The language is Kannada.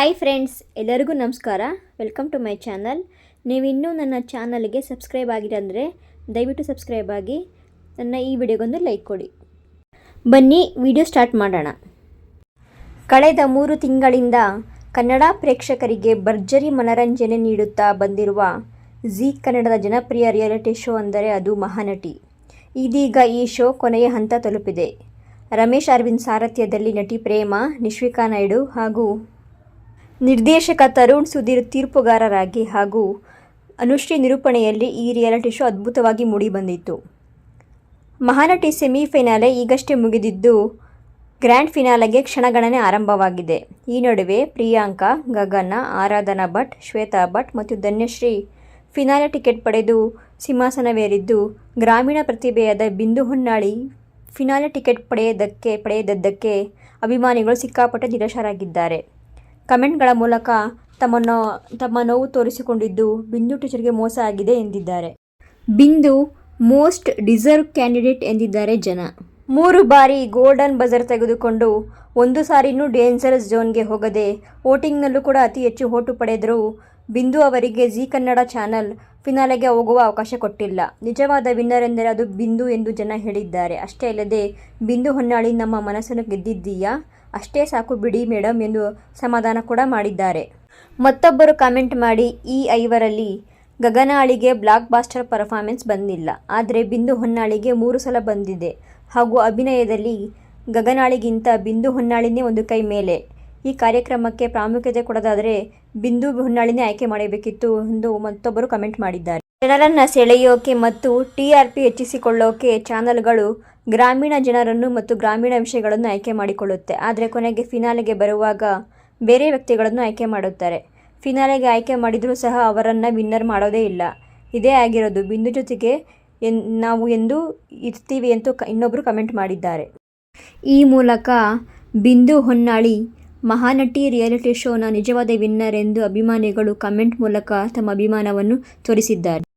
ಹಾಯ್ ಫ್ರೆಂಡ್ಸ್ ಎಲ್ಲರಿಗೂ ನಮಸ್ಕಾರ. ವೆಲ್ಕಮ್ ಟು ಮೈ ಚಾನಲ್ ನೀವು ಇನ್ನೂ ನನ್ನ ಚಾನಲ್ಗೆ ಸಬ್ಸ್ಕ್ರೈಬ್ ಆಗಿರಂದರೆ ದಯವಿಟ್ಟು ಸಬ್ಸ್ಕ್ರೈಬ್ ಆಗಿ, ನನ್ನ ಈ ವಿಡಿಯೋಗೊಂದು ಲೈಕ್ ಕೊಡಿ. ಬನ್ನಿ ವಿಡಿಯೋ ಸ್ಟಾರ್ಟ್ ಮಾಡೋಣ. ಕಳೆದ ಮೂರು ತಿಂಗಳಿಂದ ಕನ್ನಡ ಪ್ರೇಕ್ಷಕರಿಗೆ ಭರ್ಜರಿ ಮನರಂಜನೆ ನೀಡುತ್ತಾ ಬಂದಿರುವ ಝೀ ಕನ್ನಡದ ಜನಪ್ರಿಯ ರಿಯಾಲಿಟಿ ಶೋ ಅಂದರೆ ಅದು ಮಹಾನಟಿ. ಇದೀಗ ಈ ಶೋ ಕೊನೆಯ ಹಂತ ತಲುಪಿದೆ. ರಮೇಶ್ ಅರವಿಂದ್ ಸಾರಥ್ಯದಲ್ಲಿ ನಟಿ ಪ್ರೇಮ, ನಿಶ್ವಿಕಾ ನಾಯ್ಡು ಹಾಗೂ ನಿರ್ದೇಶಕ ತರುಣ್ ಸುಧೀರ್ ತೀರ್ಪುಗಾರರಾಗಿ ಹಾಗೂ ಅನುಶ್ರೀ ನಿರೂಪಣೆಯಲ್ಲಿ ಈ ರಿಯಾಲಿಟಿ ಶೋ ಅದ್ಭುತವಾಗಿ ಮೂಡಿಬಂದಿತ್ತು ಮಹಾನಟಿ ಸೆಮಿಫೈನಾಲೆ ಈಗಷ್ಟೇ ಮುಗಿದಿದ್ದು, ಗ್ರ್ಯಾಂಡ್ ಫಿನಾಲೆಗೆ ಕ್ಷಣಗಣನೆ ಆರಂಭವಾಗಿದೆ. ಈ ನಡುವೆ ಪ್ರಿಯಾಂಕಾ, ಗಗನ, ಆರಾಧನಾ ಭಟ್, ಶ್ವೇತಾ ಭಟ್ ಮತ್ತು ಧನ್ಯಶ್ರೀ ಫಿನಾಲೆ ಟಿಕೆಟ್ ಪಡೆದು ಸಿಂಹಾಸನವೇರಿದ್ದು, ಗ್ರಾಮೀಣ ಪ್ರತಿಭೆಯಾದ ಬಿಂದು ಹೊನ್ನಾಳಿ ಫಿನಾಲೆ ಟಿಕೆಟ್ ಪಡೆಯದಕ್ಕೆ, ಪಡೆಯದದ್ದಕ್ಕೆ ಅಭಿಮಾನಿಗಳು ಸಿಕ್ಕಾಪಟ್ಟೆ ನಿರಾಶರಾಗಿದ್ದಾರೆ. ಕಮೆಂಟ್ಗಳ ಮೂಲಕ ತಮ್ಮ ನೋ ತಮ್ಮ ನೋವು ತೋರಿಸಿಕೊಂಡಿದ್ದು ಬಿಂದು ಟೀಚರ್ಗೆ ಮೋಸ ಆಗಿದೆ ಎಂದಿದ್ದಾರೆ. ಬಿಂದು ಮೋಸ್ಟ್ ಡಿಸರ್ವ್ ಕ್ಯಾಂಡಿಡೇಟ್ ಎಂದಿದ್ದಾರೆ ಜನ. ಮೂರು ಬಾರಿ ಗೋಲ್ಡನ್ ಬಜರ್ ತೆಗೆದುಕೊಂಡು ಒಂದು ಸಾರಿನೂ ಡೇಂಜರಸ್ ಝೋನ್ಗೆ ಹೋಗದೆ ವೋಟಿಂಗ್ನಲ್ಲೂ ಕೂಡ ಅತಿ ಹೆಚ್ಚು ಓಟು ಪಡೆದರೂ ಬಿಂದು ಅವರಿಗೆ ಜಿ ಕನ್ನಡ ಚಾನಲ್ ಫಿನಾಲೆಗೆ ಹೋಗುವ ಅವಕಾಶ ಕೊಟ್ಟಿಲ್ಲ. ನಿಜವಾದ ವಿನ್ನರ್ ಎಂದರೆ ಅದು ಬಿಂದು ಎಂದು ಜನ ಹೇಳಿದ್ದಾರೆ. ಅಷ್ಟೇ ಅಲ್ಲದೆ ಬಿಂದು ಹೊನ್ನಾಳಿ ನಮ್ಮ ಮನಸ್ಸನ್ನು ಗೆದ್ದಿದ್ದೀಯಾ? ಅಷ್ಟೇ ಸಾಕು ಬಿಡಿ ಮೇಡಮ್ ಎಂದು ಸಮಾಧಾನ ಕೂಡ ಮಾಡಿದ್ದಾರೆ. ಮತ್ತೊಬ್ಬರು ಕಾಮೆಂಟ್ ಮಾಡಿ, ಈ ಐವರಲ್ಲಿ ಗಗನಾಳಿಗೆ ಬ್ಲಾಕ್ ಬಾಸ್ಟರ್ ಪರ್ಫಾರ್ಮೆನ್ಸ್ ಬಂದಿಲ್ಲ. ಆದರೆ ಬಿಂದು ಹೊನ್ನಾಳಿಗೆ ಮೂರು ಸಲ ಬಂದಿದೆ. ಹಾಗೂ ಅಭಿನಯದಲ್ಲಿ ಗಗನಾಳಿಗಿಂತ ಬಿಂದು ಹೊನ್ನಾಳಿನೇ ಒಂದು ಕೈ ಮೇಲೆ. ಈ ಕಾರ್ಯಕ್ರಮಕ್ಕೆ ಪ್ರಾಮುಖ್ಯತೆ ಕೊಡೋದಾದರೆ ಬಿಂದು ಹೊನ್ನಾಳಿನೇ ಆಯ್ಕೆ ಮಾಡಬೇಕಿತ್ತು ಎಂದು ಮತ್ತೊಬ್ಬರು ಕಮೆಂಟ್ ಮಾಡಿದ್ದಾರೆ. ಜನರನ್ನು ಸೆಳೆಯೋಕೆ ಮತ್ತು ಟಿ ಆರ್ ಪಿ ಹೆಚ್ಚಿಸಿಕೊಳ್ಳೋಕೆ ಚಾನಲ್ಗಳು ಗ್ರಾಮೀಣ ಜನರನ್ನು ಮತ್ತು ಗ್ರಾಮೀಣ ವಿಷಯಗಳನ್ನು ಆಯ್ಕೆ ಮಾಡಿಕೊಳ್ಳುತ್ತೆ. ಆದರೆ ಕೊನೆಗೆ ಫಿನಾಲೆಗೆ ಬರುವಾಗ ಬೇರೆ ವ್ಯಕ್ತಿಗಳನ್ನು ಆಯ್ಕೆ ಮಾಡುತ್ತಾರೆ. ಫಿನಾಲೆಗೆ ಆಯ್ಕೆ ಮಾಡಿದರೂ ಸಹ ಅವರನ್ನು ವಿನ್ನರ್ ಮಾಡೋದೇ ಇಲ್ಲ. ಇದೇ ಆಗಿರೋದು. ಬಿಂದು ಜೊತೆಗೆ ಎನ್, ನಾವು ಎಂದು ಇರ್ತೀವಿ ಅಂತ ಇನ್ನೊಬ್ಬರು ಕಮೆಂಟ್ ಮಾಡಿದ್ದಾರೆ. ಈ ಮೂಲಕ ಬಿಂದು ಹೊನ್ನಾಳಿ ಮಹಾನಟಿ ರಿಯಾಲಿಟಿ ಶೋನ ನಿಜವಾದ ವಿನ್ನರ್ ಎಂದು ಅಭಿಮಾನಿಗಳು ಕಮೆಂಟ್ ಮೂಲಕ ತಮ್ಮ ಅಭಿಮಾನವನ್ನು ತೋರಿಸಿದ್ದಾರೆ.